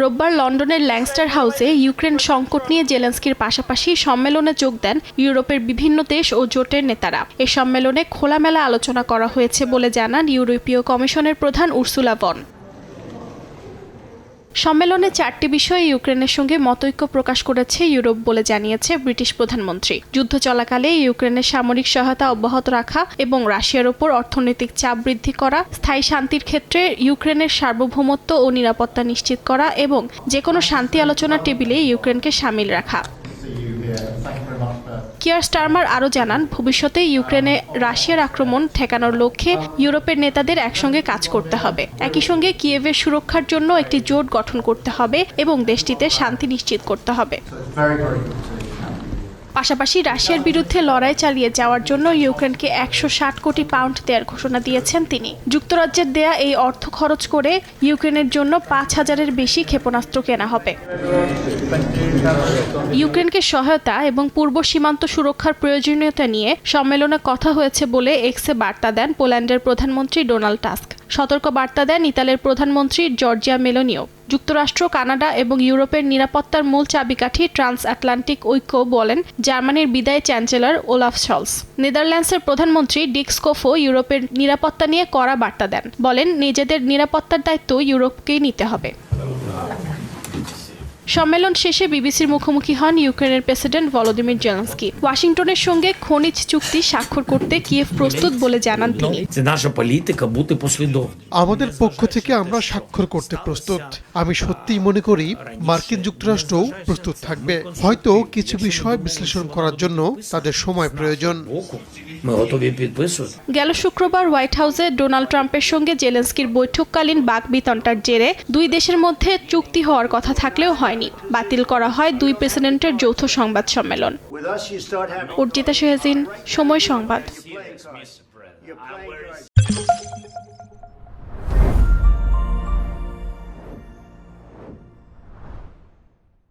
রোববার লন্ডনের ল্যাংস্টার হাউসে ইউক্রেন সংকট নিয়ে জেলেন্সকির পাশাপাশি সম্মেলনে যোগ দেন ইউরোপের বিভিন্ন দেশ ও জোটের নেতারা। এ সম্মেলনে খোলামেলা আলোচনা করা হয়েছে বলে জানান ইউরোপীয় কমিশনের প্রধান উর্সুলা ভন। সম্মেলনে চারটি বিষয়ে ইউক্রেনের সঙ্গে মতৈক্য প্রকাশ করেছে ইউরোপ বলে জানিয়েছে ব্রিটিশ প্রধানমন্ত্রী। যুদ্ধ চলাকালে ইউক্রেনের সামরিক সহায়তা অব্যাহত রাখা এবং রাশিয়ার ওপর অর্থনৈতিক চাপ বৃদ্ধি করা, স্থায়ী শান্তির ক্ষেত্রে ইউক্রেনের সার্বভৌমত্ব ও নিরাপত্তা নিশ্চিত করা এবং যে কোনো শান্তি আলোচনা টেবিলে ইউক্রেনকে সামিল রাখা। কিয়ার স্টারমার আরও জানান, ভবিষ্যতে ইউক্রেনে রাশিয়ার আক্রমণ ঠেকানোর লক্ষ্যে ইউরোপের নেতাদের একসঙ্গে কাজ করতে হবে। একই সঙ্গে কিয়েভের সুরক্ষার জন্য একটি জোট গঠন করতে হবে এবং দেশটিতে শান্তি নিশ্চিত করতে হবে। পাশাপাশি রাশিয়ার বিরুদ্ধে লড়াই চালিয়ে যাওয়ার জন্য ইউক্রেনকে একশো ষাট কোটি পাউন্ড দেওয়ার ঘোষণা দিয়েছেন তিনি। যুক্তরাজ্যের দেয়া এই অর্থ খরচ করে ইউক্রেনের জন্য পাঁচ হাজারের বেশি ক্ষেপণাস্ত্র কেনা হবে। ইউক্রেনকে সহায়তা এবং পূর্ব সীমান্ত সুরক্ষার প্রয়োজনীয়তা নিয়ে সম্মেলনে কথা হয়েছে বলে এক্সে বার্তা দেন পোল্যান্ডের প্রধানমন্ত্রী ডোনাল্ড টাস্ক। সতর্ক বার্তা দেন ইতালের প্রধানমন্ত্রী জর্জিয়া মেলোনিও। যুক্তরাষ্ট্র, কানাডা এবং ইউরোপের নিরাপত্তার মূল চাবিকাঠি ট্রান্স আটলান্টিক ঐক্য বলেন জার্মানির বিদায় চ্যান্সেলর ওলাফ শলস। নেদারল্যান্ডসের প্রধানমন্ত্রী ডিক্সকোফো ইউরোপের নিরাপত্তা নিয়ে কড়া বার্তা দেন। বলেন, নিজেদের নিরাপত্তার দায়িত্ব ইউরোপকেই নিতে হবে। সম্মেলন শেষে বিবিসির মুখোমুখি হন ইউক্রেনের প্রেসিডেন্ট ভলোদিমির জেলান্সকি। ওয়াশিংটনের সঙ্গে খনিজ চুক্তি স্বাক্ষর করতে কিয়েভ প্রস্তুত বলে জানান তিনি। আমাদের পক্ষ থেকে আমরা স্বাক্ষর করতে প্রস্তুত। আমি সত্যিই মনে করি মার্কিন যুক্তরাষ্ট্র প্রস্তুত থাকবে। হয়তো কিছু বিষয় বিশ্লেষণ করার জন্য তাদের সময় প্রয়োজন। গেল শুক্রবার হোয়াইট হাউসে ডোনাল্ড ট্রাম্পের সঙ্গে জেলেন্সকির বৈঠককালীন বাকবিতনটার জেরে দুই দেশের মধ্যে চুক্তি হওয়ার কথা থাকলেও হয় হয়নি। বাতিল করা হয় দুই প্রেসিডেন্টের যৌথ সংবাদ সম্মেলন। অর্জিতা শেহজিন সময় সংবাদ।